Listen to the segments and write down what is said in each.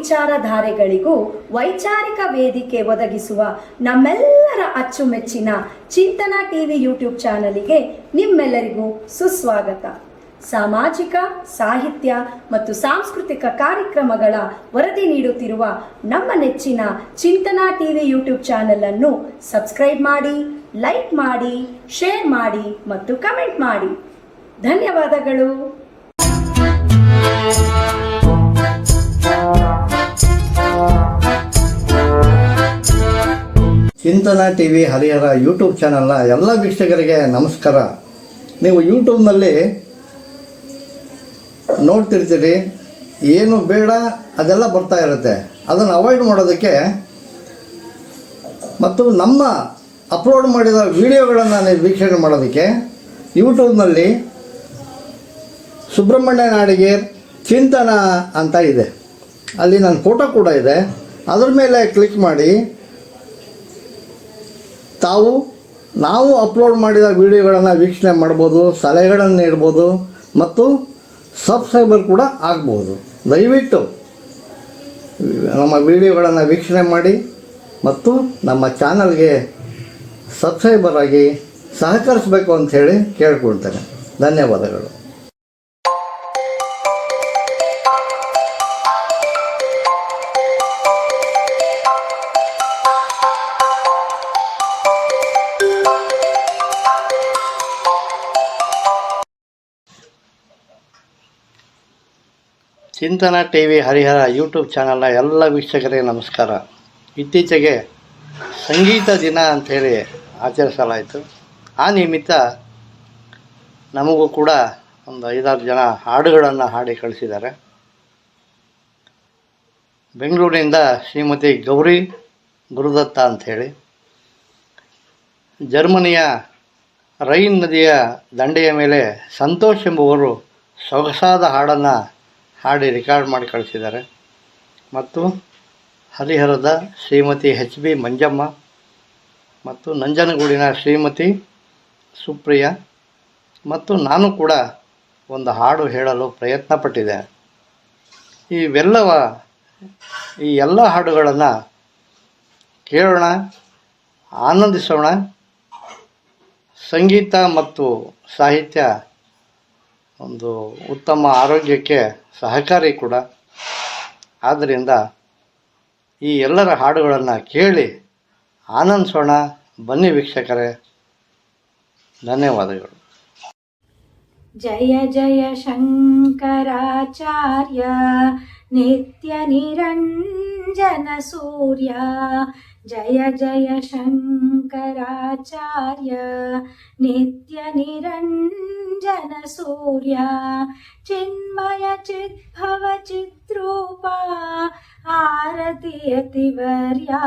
ವಿಚಾರಧಾರೆಗಳಿಗೂ ವೈಚಾರಿಕ ವೇದಿಕೆ ಒದಗಿಸುವ ನಮ್ಮೆಲ್ಲರ ಅಚ್ಚುಮೆಚ್ಚಿನ ಚಿಂತನ ಟಿವಿ ಯೂಟ್ಯೂಬ್ ಚಾನಲಿಗೆ ನಿಮ್ಮೆಲ್ಲರಿಗೂ ಸುಸ್ವಾಗತ. ಸಾಮಾಜಿಕ, ಸಾಹಿತ್ಯ ಮತ್ತು ಸಾಂಸ್ಕೃತಿಕ ಕಾರ್ಯಕ್ರಮಗಳ ವರದಿ ನೀಡುತ್ತಿರುವ ನಮ್ಮ ನೆಚ್ಚಿನ ಚಿಂತನ ಟಿವಿ ಯೂಟ್ಯೂಬ್ ಚಾನೆಲ್ ಅನ್ನು ಸಬ್ಸ್ಕ್ರೈಬ್ ಮಾಡಿ, ಲೈಕ್ ಮಾಡಿ, ಶೇರ್ ಮಾಡಿ ಮತ್ತು ಕಮೆಂಟ್ ಮಾಡಿ. ಧನ್ಯವಾದಗಳು. ಚಿಂತನ ಟಿ ವಿ ಹರಿಹರ ಯೂಟ್ಯೂಬ್ ಚಾನಲ್ನ ಎಲ್ಲ ವೀಕ್ಷಕರಿಗೆ ನಮಸ್ಕಾರ. ನೀವು ಯೂಟ್ಯೂಬ್ನಲ್ಲಿ ನೋಡ್ತಿರ್ತೀರಿ, ಏನು ಬೇಡ ಅದೆಲ್ಲ ಬರ್ತಾ ಇರುತ್ತೆ. ಅದನ್ನು ಅವಾಯ್ಡ್ ಮಾಡೋದಕ್ಕೆ ಮತ್ತು ನಮ್ಮ ಅಪ್ಲೋಡ್ ಮಾಡಿದ ವೀಡಿಯೋಗಳನ್ನು ವೀಕ್ಷಣೆ ಮಾಡೋದಕ್ಕೆ ಯೂಟ್ಯೂಬ್ನಲ್ಲಿ ಸುಬ್ರಹ್ಮಣ್ಯ ನಾಡಿಗೆ ಚಿಂತನ ಅಂತ ಇದೆ. ಅಲ್ಲಿ ನನ್ನ ಫೋಟೋ ಕೂಡ ಇದೆ. ಅದ್ರ ಮೇಲೆ ಕ್ಲಿಕ್ ಮಾಡಿ ತಾವು ನಾವು ಅಪ್ಲೋಡ್ ಮಾಡಿದ ವಿಡಿಯೋಗಳನ್ನು ವೀಕ್ಷಣೆ ಮಾಡ್ಬೋದು, ಸಲಹೆಗಳನ್ನು ನೀಡ್ಬೋದು ಮತ್ತು ಸಬ್ಸ್ಕ್ರೈಬರ್ ಕೂಡ ಆಗ್ಬೋದು. ದಯವಿಟ್ಟು ನಮ್ಮ ವಿಡಿಯೋಗಳನ್ನು ವೀಕ್ಷಣೆ ಮಾಡಿ ಮತ್ತು ನಮ್ಮ ಚಾನಲ್ಗೆ ಸಬ್ಸ್ಕ್ರೈಬರ್ ಆಗಿ ಸಹಕರಿಸಬೇಕು ಅಂಥೇಳಿ ಕೇಳ್ಕೊಳ್ತೇನೆ. ಧನ್ಯವಾದಗಳು. ಚಿಂತನ ಟಿ ವಿ ಹರಿಹರ ಯೂಟ್ಯೂಬ್ ಚಾನಲ್ನ ಎಲ್ಲ ವೀಕ್ಷಕರಿಗೆ ನಮಸ್ಕಾರ. ಇತ್ತೀಚೆಗೆ ಸಂಗೀತ ದಿನ ಅಂಥೇಳಿ ಆಚರಿಸಲಾಯಿತು. ಆ ನಿಮಿತ್ತ ನಮಗೂ ಕೂಡ ಒಂದು ಐದಾರು ಜನ ಹಾಡುಗಳನ್ನು ಹಾಡಿ ಕಳಿಸಿದ್ದಾರೆ. ಬೆಂಗಳೂರಿನಿಂದ ಶ್ರೀಮತಿ ಗೌರಿ ಗುರುದತ್ತ ಅಂಥೇಳಿ ಜರ್ಮನಿಯ ರೈನ್ ನದಿಯ ದಂಡೆಯ ಮೇಲೆ ಸಂತೋಷ್ ಎಂಬುವರು ಸೊಗಸಾದ ಹಾಡನ್ನು ಹಾಡಿ ರೆಕಾರ್ಡ್ ಮಾಡಿ ಕಳಿಸಿದ್ದಾರೆ. ಮತ್ತು ಹರಿಹರದ ಶ್ರೀಮತಿ ಹೆಚ್ ಬಿ ಮಂಜಮ್ಮ ಮತ್ತು ನಂಜನಗೂಡಿನ ಶ್ರೀಮತಿ ಸುಪ್ರಿಯ ಮತ್ತು ನಾನು ಕೂಡ ಒಂದು ಹಾಡು ಹೇಳಲು ಪ್ರಯತ್ನ ಪಟ್ಟಿದೆ ಇವೆಲ್ಲವ ಈ ಎಲ್ಲ ಹಾಡುಗಳನ್ನು ಕೇಳೋಣ, ಆನಂದಿಸೋಣ. ಸಂಗೀತ ಮತ್ತು ಸಾಹಿತ್ಯ ಒಂದು ಉತ್ತಮ ಆರೋಗ್ಯಕ್ಕೆ ಸಹಕಾರಿ ಕೂಡ. ಆದ್ದರಿಂದ ಈ ಎಲ್ಲರ ಹಾಡುಗಳನ್ನು ಕೇಳಿ ಆನಂದಿಸೋಣ. ಬನ್ನಿ ವೀಕ್ಷಕರೇ. ಧನ್ಯವಾದಗಳು. ಜಯ ಜಯ ಶಂಕರಾಚಾರ್ಯ, ನಿತ್ಯ ನಿರಂಜನ ಸೂರ್ಯ. जय जय शङ्कराचार्य नित्यनिरञ्जनसूर्य चिन्मय चिद्भव चिद्रूपा आरति यतिवर्या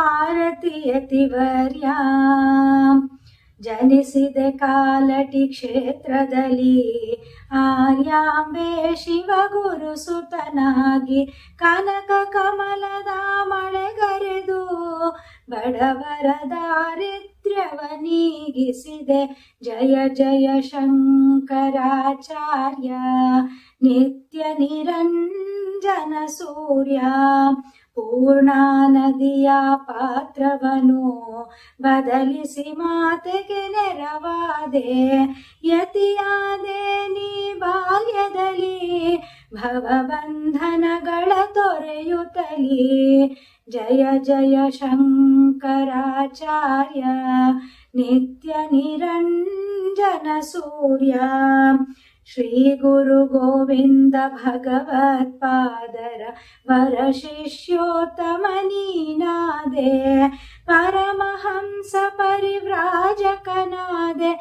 आरति यतिवर्या ಜನಿಸಿದೆ ಕಾಲಟಿ ಕ್ಷೇತ್ರದಲ್ಲಿ ಆರ್ಯಾಂಬೆ ಶಿವ ಗುರು ಸುತನಾಗಿ ಕನಕ ಕಮಲದ ಮಳೆಗರೆದು ಬಡವರ ದಾರಿದ್ರ್ಯವ ನೀಗಿಸಿದೆ. ಜಯ ಜಯ ಶಂಕರಾಚಾರ್ಯ. ನಿತ್ಯ ನಿರಂಜನ ಸೂರ್ಯ. ಪೂರ್ಣಾ ನದಿಯ ಪಾತ್ರವನು ಬದಲಿಸಿ ಮಾತೆಗೆ ನೆರವಾದೆ ಯತಿಯಾದೆ ನೀ ಬಾಲ್ಯದಲ್ಲಿ ಭವಬಂಧನಗಳ ತೊರೆಯುತ್ತಲಿ ಜಯ ಜಯ ಶಂಕರಾಚಾರ್ಯ ನಿತ್ಯ ನಿರಂಜನ ಸೂರ್ಯ श्री गुविंद भगवत्दर वर शिष्योत्तम वरशिष्योत्तमनीनादे परमहंस परिव्राजकनादे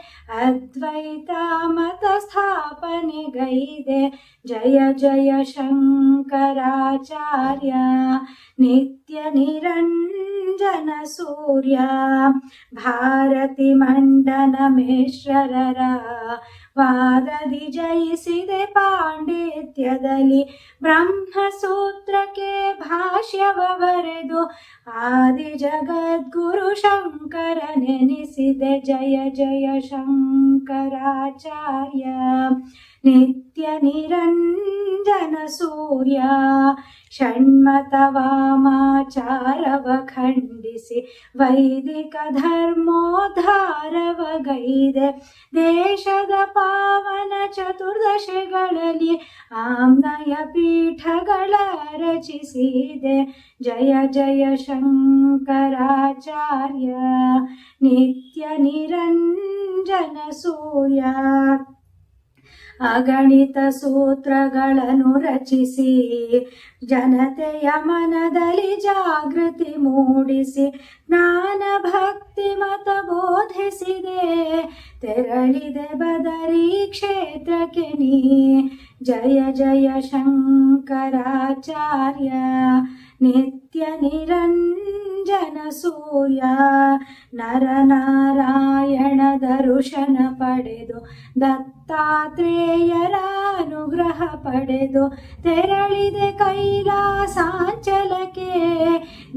अद्वैतामतस्थापने गैदे। जय जय शङ्कराचार्य। नित्यनिरञ्जनसूर्या भारतिमण्डनमेश्वररा ಜಯ ಜಯ ಶಂಕರಾಚಾರ್ಯ ನಿತ್ಯ ನಿರಂಜನ ಸೂರ್ಯ ಭಾರತಿ ಮಂಡನ ಮಿಶ್ರರ ವಾದದಿ ಜಯಿಸಿದೆ ಪಾಂಡಿತ್ಯದಲ್ಲಿ ಬ್ರಹ್ಮಸೂತ್ರಕ್ಕೆ ಭಾಷ್ಯವ ಬರೆದು ಆದಿ ಜಗದ್ಗುರು ಶಂಕರ ನೆನೆಸಿದೆ ಜಯ ಜಯ ಶಂಕರಾಚಾರ್ಯ ನಿತ್ಯ ನಿರಂಜನ ಸೂರ್ಯ ಷಣ್ಮತ ವಾಮಾಚಾರವ ಖಂಡಿಸಿ ವೈದಿಕ ಧರ್ಮೋದ್ಧಾರವ ಗೈದೆ ದೇಶದ ಪಾವನ ಚತುರ್ದಶಗಳಲ್ಲಿ ಆಮ್ನಯ ಪೀಠಗಳ ರಚಿಸಿದೆ. ಜಯ ಜಯ ಶಂಕರಾಚಾರ್ಯ ನಿತ್ಯ ನಿರಂಜನ ಸೂರ್ಯ. ಅಗಣಿತ ಸೂತ್ರಗಳನ್ನು ರಚಿಸಿ, ಜನತೆಯ ಮನದಲ್ಲಿ ಜಾಗೃತಿ ಮೂಡಿಸಿ, ಜ್ಞಾನ ಭಕ್ತಿ ಮತ ಬೋಧಿಸಿದೆ. ತೆರಳಿದೆ ಬದರಿ ಕ್ಷೇತ್ರಕ್ಕೆ ನೀ. ಜಯ ಜಯ ಶಂಕರಾಚಾರ್ಯ. ನಿತ್ಯ ನಿರಂಜನ ಸೂರ್ಯ ನರನಾರಾಯಣ ದರ್ಶನ ಪಡೆದು ದತ್ತಾತ್ರೇಯರ ಅನುಗ್ರಹ ಪಡೆದು ತೆರಳಿದೆ ಕೈಲಾಸಾಂಚಲಕ್ಕೆ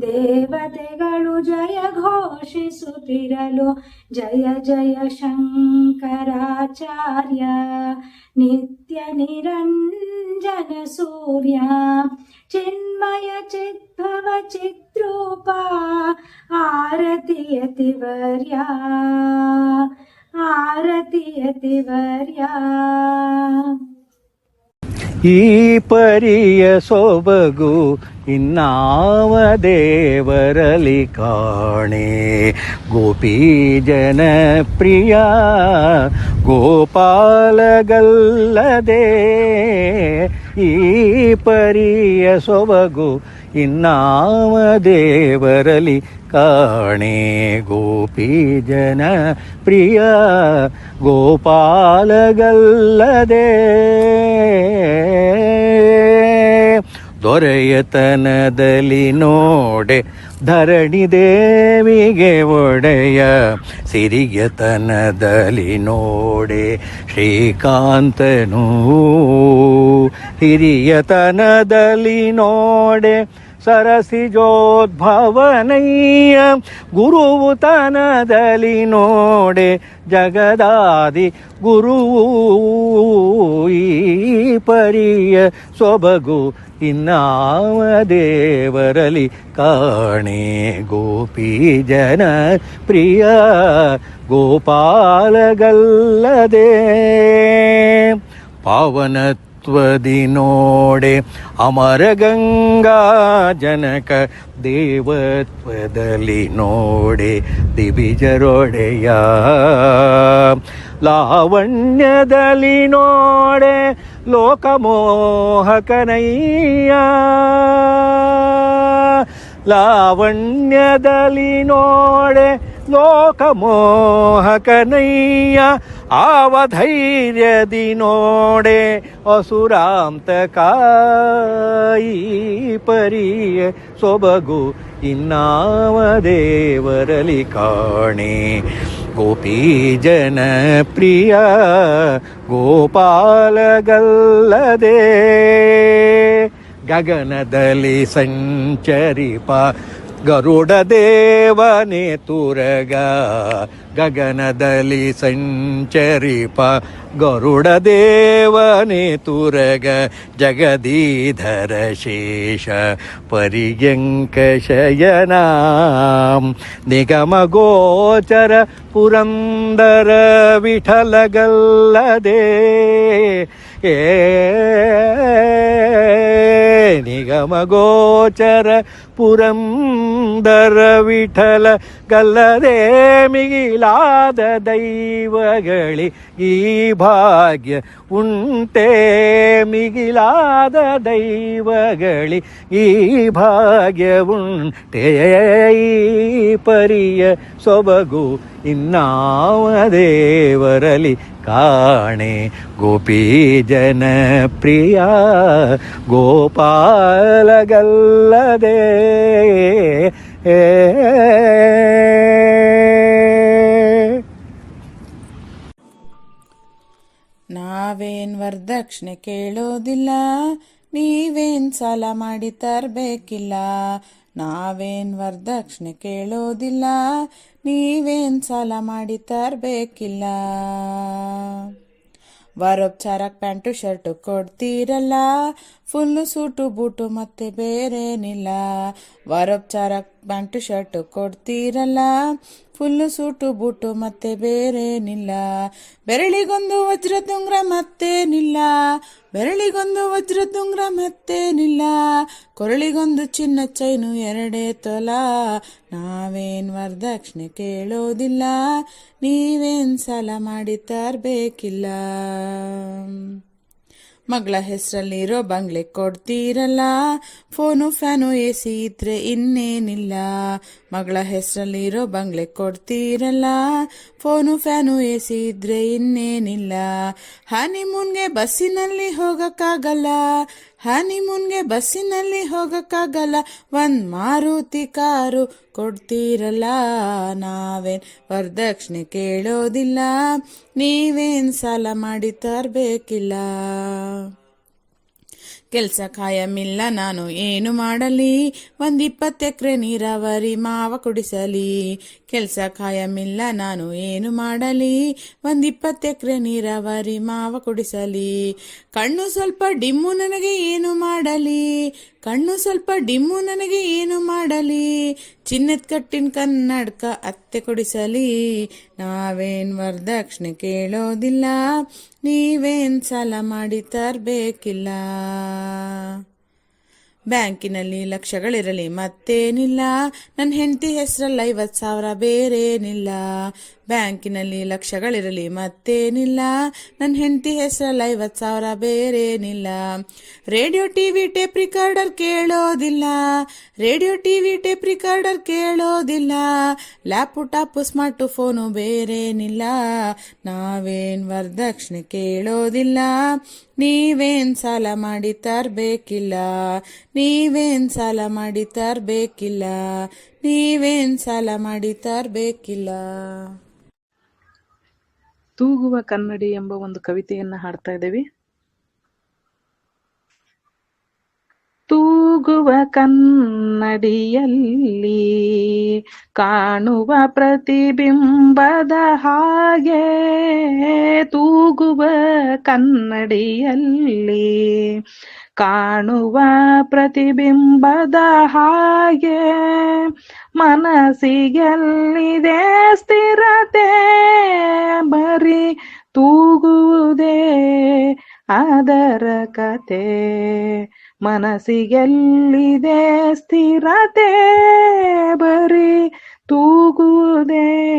ದೇವತೆಗಳು ಜಯ ಘೋಷಿಸುತ್ತಿರಲು ಜಯ ಜಯ ಶಂಕರಾಚಾರ್ಯ ನಿತ್ಯ ನಿರಂಜನ ಸೂರ್ಯ ಚಿನ್ಮಯ ಚಿದ್ಭವ ಚಿತ್ರೂಪ ಆರತಿಯತಿವರ್ಯ ಆರತಿಯತಿವರ್ಯ ಈ ಪರಿಯ ಸೊಬಗು ಇನ್ನಾವ ದೇವರಲಿ ಕಾಣೆ. ಗೋಪಿ ಜನ ಪ್ರಿಯ ಗೋಪಾಲಗಲ್ಲದೆ ಈ ಪರಿಯ ಸೊಬಗು ಇನ್ನಾವ ದೇವರಲಿ ಕಾಣೆ ಗೋಪಿ ಜನ ಪ್ರಿಯ. ಗೋಪಾಲಗಲ್ಲದೆ ದೊರೆಯತನದಲ್ಲಿ ನೋಡೆ ಧರಣಿ ದೇವಿಗೆ ಒಡೆಯ ಸಿರಿಯತನದಲ್ಲಿ ನೋಡೆ ಶ್ರೀಕಾಂತನು. ಹಿರಿಯತನದಲ್ಲಿ ನೋಡೆ ಸರಸಿಜೋದ್ಭವನಯ್ಯ ಗುರುವು ತನದಲ್ಲಿ ನೋಡೆ ಜಗದಾದಿ ಗುರುವು ಪರಿಯ ಸೊಬಗು ಇನ್ನಾವ ದೇವರಲಿ ಕಾಣೆ ಗೋಪಿ ಜನ ಪ್ರಿಯ ಗೋಪಾಲಗಲ್ಲದೆ ಪಾವನತ್ವದಿ ನೋಡೆ ಅಮರ ಗಂಗಾ ಜನಕ ದೇವತ್ವದಲ್ಲಿ ನೋಡೆ ದಿವಿಜರೊಡೆಯ ಲಾವಣ್ಯದಲ್ಲಿ ನೋಡೆ ಲೋಕಮೋಹಕನಯ್ಯ. ಲಾವಣ್ಯದಲ್ಲಿ ನೋಡೆ ಲೋಕಮೋಹಕನಯ್ಯ. ಆವಧೈರ್ಯದಿ ನೋಡೆ ಅಸುರಾಂತಕಾಯಿ ಪರಿಯ ಸೊಬಗು ಇನ್ನಾವ ದೇವರಲಿ ಕಾಣೆ. ಗೋಪಿ ಜನ ಪ್ರಿಯ ಗೋಪಾಲಗಲ್ಲದೆ ಗಗನದಲ್ಲಿ ಸಂಚರಿಪ ಗರುಡ ದೇವನೇ ತುರಗ ಗಗನದಲ್ಲಿ ಸಂಚರಿಪ ಗರುಡ ದೇವನೇ ತುರಗ ಜಗದೀಧರ ಶೇಷ ಪರಿಯಂಕ ಶಯನ ನಿಗಮ ಗೋಚರ ಪುರಂದರ ವಿಠಲಗಲ್ಲದೆ ಏ ನಿಗಮ ಗೋಚರ ಪುರಂದರ ವಿಠಲ ಗಲ್ಲದೆ ಮಿಗಿಲಾದ ದೈವಗಳಿ ಈ ಭಾಗ್ಯ ಉಂಟೆ ಮಿಗಿಲಾದ ದೈವಗಳಿ ಈ ಭಾಗ್ಯ ಉಂಟೆ ಈ ಪರಿಯ ಸೊಬಗು ಇನ್ನಾವ ದೇವರಲಿ ಕಾಣೆ. ಗೋಪಿ ಜನಪ್ರಿಯ ಗೋಪಾಲಗಲ್ಲದೆ. ನಾವೇನ್ ವರದಕ್ಷಿಣೆ ಕೇಳೋದಿಲ್ಲ ನೀವೇನ್ ಸಾಲ ಮಾಡಿ ತರಬೇಕಿಲ್ಲ. ನಾವೇನ್ ವರದಕ್ಷಿಣೆ ಕೇಳೋದಿಲ್ಲ ನೀವೇನ್ ಸಾಲ ಮಾಡಿ ತರಬೇಕಿಲ್ಲ. ವರೋಪಚಾರಕ್ಕೆ ಪ್ಯಾಂಟು ಶರ್ಟು ಕೊಡ್ತೀರಲ್ಲ ಫುಲ್ಲು ಸೂಟು ಬೂಟು ಮತ್ತೆ ಬೇರೇನಿಲ್ಲ. ವಾರೋಪಚಾರ ಪ್ಯಾಂಟ್, ಶರ್ಟು ಕೊಡ್ತೀರಲ್ಲ? ಫುಲ್ಲು ಸೂಟು ಬೂಟು ಮತ್ತೆ ಬೇರೇನಿಲ್ಲ. ಬೆರಳಿಗೊಂದು ವಜ್ರ ತುಂಗ್ರ ಮತ್ತೇನಿಲ್ಲ. ಬೆರಳಿಗೊಂದು ವಜ್ರ ತುಂಗ್ರ ಮತ್ತೇನಿಲ್ಲ. ಕೊರಳಿಗೊಂದು ಚಿನ್ನ ಚೈನು ಎರಡೇ ತೊಲ. ನಾವೇನ್ ವರದಕ್ಷಿಣೆ ಕೇಳೋದಿಲ್ಲ. ನೀವೇನ್ ಸಾಲ ಮಾಡಿ ತರಬೇಕಿಲ್ಲ. ಮಗಳ ಹೆಸರಲ್ಲಿರೋ ಬಂಗ್ಲೆ ಕೊಡ್ತೀರಲ್ಲ? ಫೋನು ಫ್ಯಾನು ಎ ಸಿ ಇದ್ರೆ ಇನ್ನೇನಿಲ್ಲ. ಮಗಳ ಹೆಸರಲ್ಲಿರೋ ಬಂಗ್ಲೆ ಕೊಡ್ತೀರಲ್ಲ? ಫೋನು ಫ್ಯಾನು ಎ ಸಿ ಇದ್ರೆ ಇನ್ನೇನಿಲ್ಲ. ಹನಿಮೂನ್ಗೆ ಬಸ್ಸಿನಲ್ಲಿ ಹೋಗಕ್ಕಾಗಲ್ಲ. ಹನಿಮೂನ್ಗೆ ಬಸ್ಸಿನಲ್ಲಿ ಹೋಗಕ್ಕಾಗಲ್ಲ. ಒಂದ್ ಮಾರುತಿ ಕಾರು ಕೊಡ್ತೀರಲ್ಲ ನಾವೇನ್? ವರದಕ್ಷಿಣೆ ಕೇಳೋದಿಲ್ಲ. ನೀವೇನ್ ಸಾಲ ಮಾಡಿ ತರಬೇಕಿಲ್ಲ? ಕೆಲ್ಸ ಕಾಯಮಿಲ್ಲ ನಾನು ಏನು ಮಾಡಲಿ? ಒಂದ್ ಇಪ್ಪತ್ತು ಎಕರೆ ನೀರಾವರಿ ಮಾವ ಕುಡಿಸಲಿ. ಕೆಲ್ಸ ಕಾಯಮಿಲ್ಲ ನಾನು ಏನು ಮಾಡಲಿ? ಒಂದ್ ಇಪ್ಪತ್ತು ಎಕರೆ ನೀರಾವರಿ ಮಾವ ಕುಡಿಸಲಿ. ಕಣ್ಣು ಸ್ವಲ್ಪ ಡಿಮ್ಮು ನನಗೆ ಏನು ಮಾಡಲಿ? ಕಣ್ಣು ಸ್ವಲ್ಪ ಡಿಮ್ಮು ನನಗೆ ಏನು ಮಾಡಲಿ? ಚಿನ್ನದ ಕಟ್ಟಿನ ಕನ್ನಡಕ ಅತ್ತೆ ಕೊಡಿಸಲಿ. ನಾವೇನ್ ವರದಕ್ಷಿಣೆ ಕೇಳೋದಿಲ್ಲ. ನೀವೇನ್ ಸಾಲ ಮಾಡಿ ತರಬೇಕಿಲ್ಲ? ಬ್ಯಾಂಕಿನಲ್ಲಿ ಲಕ್ಷಗಳಿರಲಿ, ಮತ್ತೇನಿಲ್ಲ. ನನ್ನ ಹೆಂಡತಿ ಹೆಸರಲ್ಲಿ ಐವತ್ತು ಸಾವಿರ ಬೇರೇನಿಲ್ಲ. ಬ್ಯಾಂಕಿನಲ್ಲಿ ಲಕ್ಷಗಳಿರಲಿ, ಮತ್ತೇನಿಲ್ಲ. ನನ್ನ ಹೆಂಡತಿ ಹೆಸರಲ್ಲಿ ಐವತ್ತು ಸಾವಿರ ಬೇರೇನಿಲ್ಲ. ರೇಡಿಯೋ ಟಿವಿ ಟೇಪ್ ರಿಕಾರ್ಡರ್ ಕೇಳೋದಿಲ್ಲ. ರೇಡಿಯೋ ಟಿವಿ ಟೇಪ್ ರಿಕಾರ್ಡರ್ ಕೇಳೋದಿಲ್ಲ. ಲ್ಯಾಪ್ಟಾಪ್ ಸ್ಮಾರ್ಟ್ ಫೋನು ಬೇರೇನಿಲ್ಲ. ನಾವೇನು ವರದಕ್ಷಿಣೆ ಕೇಳೋದಿಲ್ಲ. ನೀವೇನ್ ಸಾಲ ಮಾಡಿ ತರಬೇಕಿಲ್ಲ? ನೀವೇನ್ ಸಾಲ ಮಾಡಿ ತರಬೇಕಿಲ್ಲ? ನೀವೇನ್ ಸಾಲ ಮಾಡಿ ತರಬೇಕಿಲ್ಲ? ತೂಗುವ ಕನ್ನಡಿ ಎಂಬ ಒಂದು ಕವಿತೆಯನ್ನ ಹಾಡ್ತಾ ಇದ್ದೇವೆ. ತೂಗುವ ಕನ್ನಡಿಯಲ್ಲಿ ಕಾಣುವ ಪ್ರತಿಬಿಂಬದ ಹಾಗೆ ತೂಗುವ ಕನ್ನಡಿಯಲ್ಲಿ ಕಾಣುವ ಪ್ರತಿಬಿಂಬದ ಹಾಗೆ ಮನಸ್ಸಿಗೆಲ್ಲಿದೆ ಸ್ಥಿರತೆ ಬರೀ ತೂಗುವುದೇ ಅದರ ಕತೆ. ಮನಸ್ಸಿಗೆಲ್ಲಿದೆ ಸ್ಥಿರತೆ ಬರೀ ತೂಗುವುದೇ?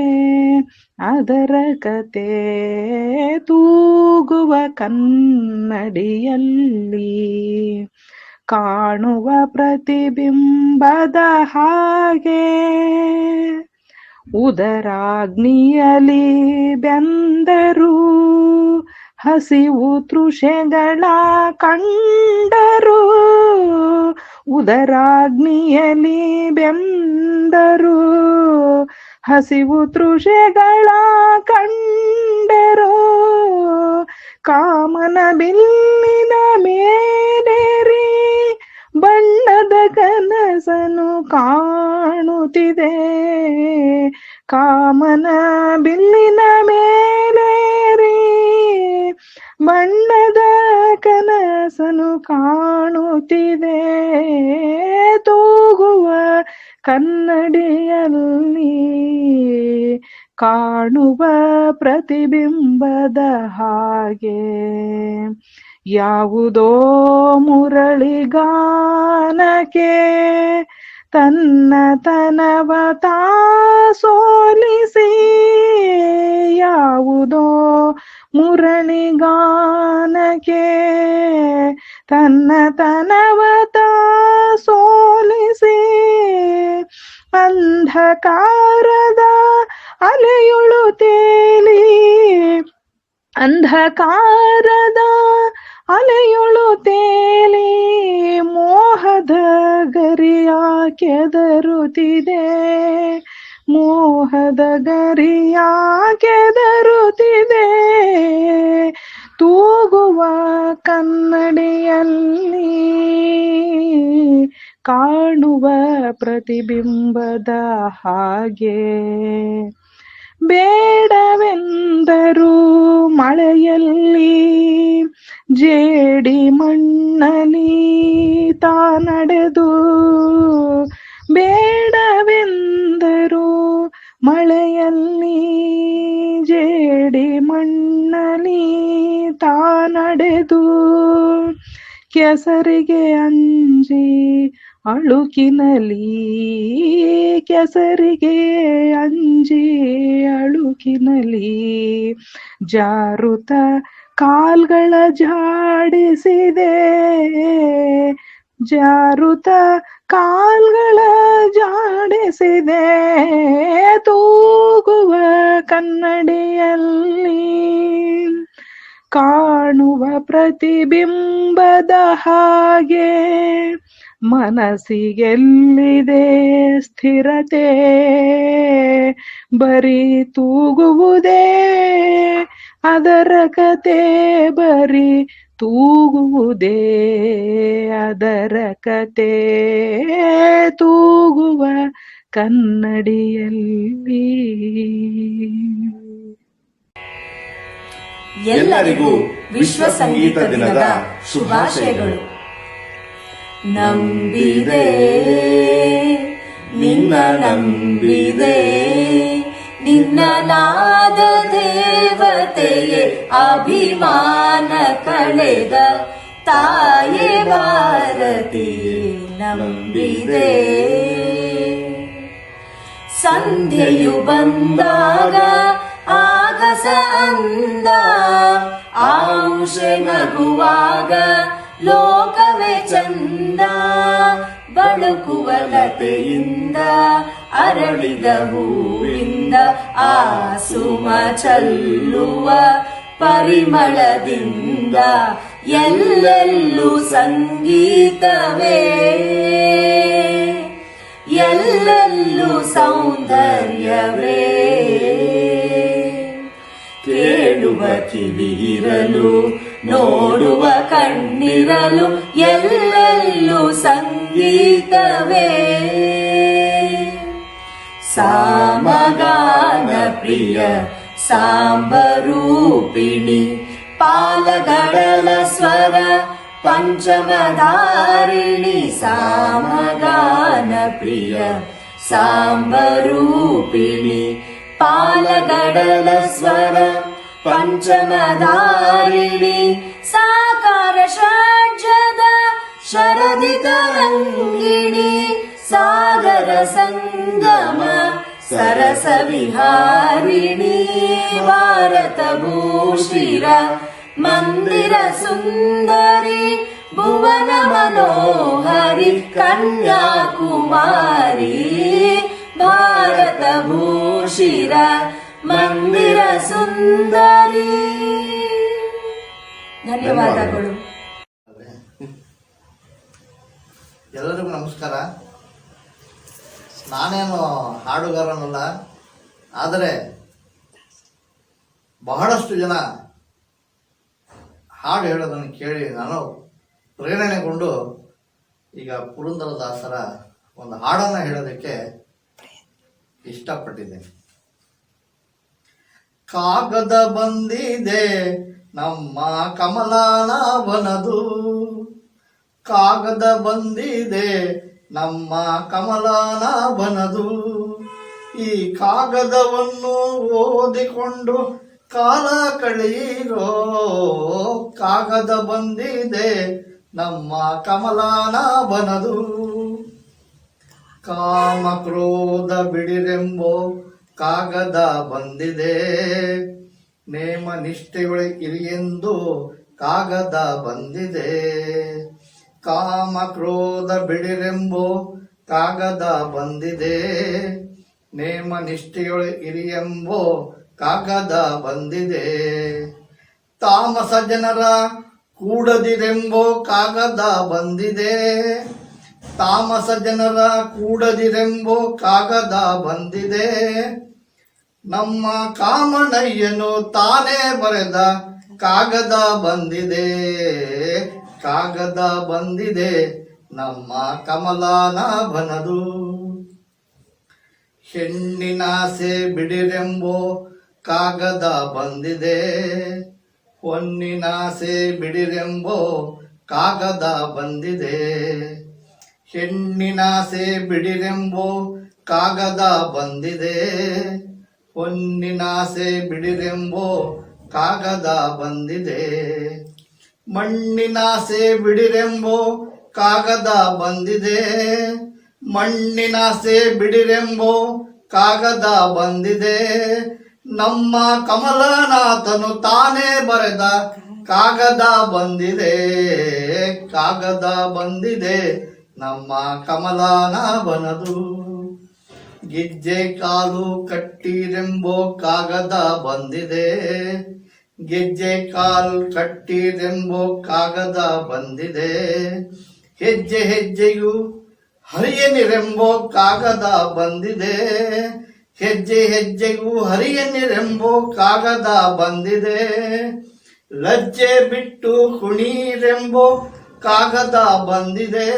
ಅದರ ಕತೆ ತೂಗುವ ಕನ್ನಡಿಯಲ್ಲಿ ಕಾಣುವ ಪ್ರತಿಬಿಂಬದ ಹಾಗೆ. ಉದರಾಗ್ನಿಯಲಿ ಬೆಂದರು ಹಸಿವು ತೃಷೆಗಳ ಕಂಡರು ಉದರಾಗ್ನಿಯಲಿ ಬೆಂದರು. ಹಸಿವು ತೃಷೆಗಳ ಕಂಡರು, ಕಾಮನ ಬಿಲ್ಲಿನ ಮೇಲೇರಿ, ಬಣ್ಣದ ಕನಸನು ಕಾಣುತ್ತಿದೆ. ಕಾಮನ ಬಿಲ್ಲಿನ ಮೇಲೇರಿ ಬಣ್ಣದ ಕನಸನು ಕಾಣುತ್ತಿದೆ. ತೂಗುವ ಕನ್ನಡಿಯಲ್ಲಿ ಕಾಣುವ ಪ್ರತಿಬಿಂಬದ ಹಾಗೆ. ಯಾವುದೋ ಮುರಳಿಗಾನಕ್ಕೆ ತನ್ನ ತನವ ತಾ ಸೋಲಿಸಿ ಯಾವುದೋ ಮುರಳಿಗಾನಕ್ಕೆ ತನ್ನ ತನವತ ಸೋಲಿಸಿ ಅಂಧಕಾರದ ಅಲೆಯುಳು ತೇಲಿ. ಅಂಧಕಾರದ ಅಲೆಯುಳು ತೇಲಿ ಮೋಹದ ಗರಿಯ ಕೆದರುತ್ತಿದೆ ಮೋಹದ ಗರಿಯ ಕೆದರುತ್ತಿದೆ ತೂ ಕನ್ನಡಿಯಲ್ಲಿ ಕಾಣುವ ಪ್ರತಿಬಿಂಬದ ಹಾಗೆ. ಬೇಡವೆಂದರು ಮಳೆಯಲ್ಲಿ ಜೇಡಿ ಮಣ್ಣಲಿ ತಾ ಕೆಸರಿಗೆ ಅಂಜಿ ಅಳುಕಿನಲಿ ಕೆಸರಿಗೆ ಅಂಜಿ ಅಳುಕಿನಲಿ. ಜಾರುತ ಕಾಲ್ಗಳ ಜಾಡಿಸಿದೆ ಜಾರುತ ಕಾಲ್ಗಳ ಜಾಡಿಸಿದೆ. ತೂಗುವ ಕನ್ನಡಿಯಲ್ಲಿ ಕಾಣುವ ಪ್ರತಿಬಿಂಬದ ಹಾಗೆ ಮನಸ್ಸಿಗೆಲ್ಲಿದೆ ಸ್ಥಿರತೆ? ಬರೀ ತೂಗುವುದೇ ಅದರ ಕತೆ? ಬರೀ ತೂಗುವುದೇ ಅದರ ಕತೆ? ತೂಗುವ ಕನ್ನಡಿಯಲ್ಲಿ ಎಲ್ಲರಿಗೂ ವಿಶ್ವ ಸಂಗೀತ ದಿನದ ಶುಭಾಶಯಗಳು. ನಂಬಿದೆ, ನಿನ್ನ ನಂಬಿದೆ, ನಿನ್ನ ನಾದ ಅಭಿಮಾನ ಕಳೆದ ತಾಯೇ ಭಾರತಿ ನಂಬಿದೆ. ಸಂಧ್ಯೆಯು ಬಂದಾಗ ಆಗಸ ಅಂದ. ಲೋಕವೇ ಚಂದ. ಬಳುಕುವ ಲತೆಯಿಂದ ಅರಳಿದ ಹೂವಿಂದ ಆಸುಮ ಸುಮ ಚಲ್ಲುವ ಪರಿಮಳದಿಂದ ಎಲ್ಲೆಲ್ಲೂ ಸಂಗೀತವೇ. ಎಲ್ಲೆಲ್ಲೂ ಸೌಂದರ್ಯವೇ. ಕೇಳುವ ಕಿವಿಯಿರಲು, ನೋಡುವ ಕಣ್ಣಿರಲು, ಎಲ್ಲೆಲ್ಲೂ ಸಂಗೀತವೇ. ಸಾಮಗಾನ ಪ್ರಿಯ, ಸಾಂಬರೂಪಿಣಿ, ಪಾಲಗಡಲ ಸ್ವರ, ಪಂಚಮಧಾರಿಣಿ, ಸಾಮಗಾನ ಪ್ರಿಯ, ಸಾಂಬರೂಪಿಣಿ, ಪಾಲಗಡಲ ಸ್ವರ पञ्चमदारिणि साकार षड्जद शरदितरङ्गिणि सागर सङ्गम सरसविहारिणि भारतभूषिर मन्दिर सुन्दरि भुवन मनोहरि कन्याकुमारी भारतभूषिर ಮಂದಿರ ಸುಂದರಿ. ಧನ್ಯವಾದಗಳು ಎಲ್ಲರಿಗೂ ನಮಸ್ಕಾರ. ನಾನೇನು ಹಾಡುಗಾರನಲ್ಲ ಆದರೆ ಬಹಳಷ್ಟು ಜನ ಹಾಡು ಹೇಳೋದನ್ನು ಕೇಳಿ ನಾನು ಪ್ರೇರಣೆಗೊಂಡು ಈಗ ಪುರಂದರದಾಸರ ಒಂದು ಹಾಡನ್ನು ಹೇಳೋದಕ್ಕೆ ಇಷ್ಟಪಟ್ಟಿದ್ದೇನೆ. ಕಾಗದ ಬಂದಿದೆ, ನಮ್ಮ ಕಮಲಾನವನದು. ಕಾಗದ ಬಂದಿದೆ, ನಮ್ಮ ಕಮಲಾನವನದು. ಈ ಕಾಗದವನ್ನು ಓದಿಕೊಂಡು ಕಾಲ ಕಳೆಯಿರೋ ಕಾಗದ ಬಂದಿದೆ, ನಮ್ಮ ಕಮಲಾನವನದು. ಕಾಮ ಕ್ರೋಧ ಬಿಡಿರೆಂಬೋ ಕಾಗದ ಬಂದಿದೆ. ನೇಮ ನಿಷ್ಠೆಗಳು ಇರಿಯೆಂದು ಕಾಗದ ಬಂದಿದೆ. ಕಾಮ ಕ್ರೋಧ ಬಿಡಿರೆಂಬು ಕಾಗದ ಬಂದಿದೆ. ನೇಮ ನಿಷ್ಠೆಗಳು ಇರಿಯೆಂಬೋ ಕಾಗದ ಬಂದಿದೆ. ತಾಮಸ ಜನರ ಕೂಡದಿರೆಂಬೋ ಕಾಗದ ಬಂದಿದೆ. ತಾಮಸ ಜನರ ಕೂಡದಿರೆಂಬೋ ಕಾಗದ ಬಂದಿದೆ. ನಮ್ಮ ಕಾಮನಯ್ಯನು ತಾನೇ ಬರೆದ ಕಾಗದ ಬಂದಿದೆ. ಕಾಗದ ಬಂದಿದೆ ನಮ್ಮ ಕಮಲಾನಾಭನದು. ಹೆಣ್ಣಿನಾಸೆ ಬಿಡಿರೆಂಬೋ ಕಾಗದ ಬಂದಿದೆ. ಹೊನ್ನಿನಾಸೆ ಬಿಡಿರೆಂಬೋ ಕಾಗದ ಬಂದಿದೆ. ಹೆಣ್ಣಿನಾಸೆ ಬಿಡಿರೆಂಬೋ ಕಾಗದ ಬಂದಿದೆ. ಹೊನ್ನಿನಾಸೆ ಬಿಡಿರೆಂಬೋ ಕಾಗದ ಬಂದಿದೆ ಮಣ್ಣಿನಾಸೆ ಬಿಡಿರೆಂಬೋ ಕಾಗದ ಬಂದಿದೆ ಮಣ್ಣಿನಾಸೆ ಬಿಡಿರೆಂಬೋ ಕಾಗದ ಬಂದಿದೆ ನಮ್ಮ ಕಮಲನಾಥನು ತಾನೇ ಬರೆದ ಕಾಗದ ಬಂದಿದೆ ಕಾಗದ ಬಂದಿದೆ ನಮ್ಮ ಕಮಲನಾಭನದು ಗೆಜ್ಜೆ ಕಾಲು ಕಟ್ಟಿರೆಂಬೋ ಕಾಗದ ಬಂದಿದೆ. ಗೆಜ್ಜೆ ಕಾಲು ಕಟ್ಟಿರೆಂಬೋ ಕಾಗದ ಬಂದಿದೆ. ಹೆಜ್ಜೆ ಹೆಜ್ಜೆಯು ಹರಿಯನಿರೆಂಬೋ ಕಾಗದ ಬಂದಿದೆ. ಹೆಜ್ಜೆ ಹೆಜ್ಜೆಗೂ ಹರಿಯನಿರೆಂಬೋ ಕಾಗದ ಬಂದಿದೆ. ಲಜ್ಜೆ ಬಿಟ್ಟು ಕುಣೀರೆಂಬೋ ಕಾಗದ ಬಂದಿದೆ.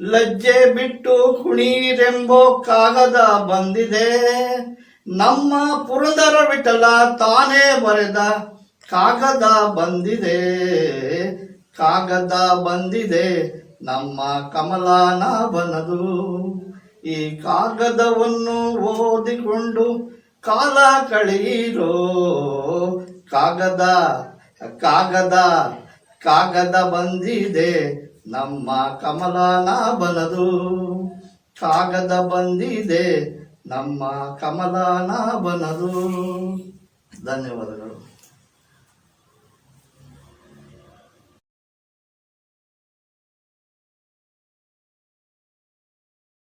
ಲಜ್ಜೆ ಬಿಟ್ಟು ಕುಣೀರೆಂಬೋ ಕಾಗದ ಬಂದಿದೆ. ನಮ್ಮ ಪುರಂದರ ವಿಠಲ ತಾನೇ ಬರೆದ ಕಾಗದ ಬಂದಿದೆ. ಕಾಗದ ಬಂದಿದೆ ನಮ್ಮ ಕಮಲಾನಾಭನದು. ಈ ಕಾಗದವನ್ನು ಓದಿಕೊಂಡು ಕಾಲ ಕಳೆಯಿರೋ ಕಾಗದ ಕಾಗದ ಕಾಗದ ಬಂದಿದೆ. ನಮ್ಮ ಕಮಲ ಕಮಲನಾಭನದು ಕಾಗದ ಬಂದಿದೆ ನಮ್ಮ ಕಮಲ ಕಮಲನಾಭನದು ಧನ್ಯವಾದಗಳು.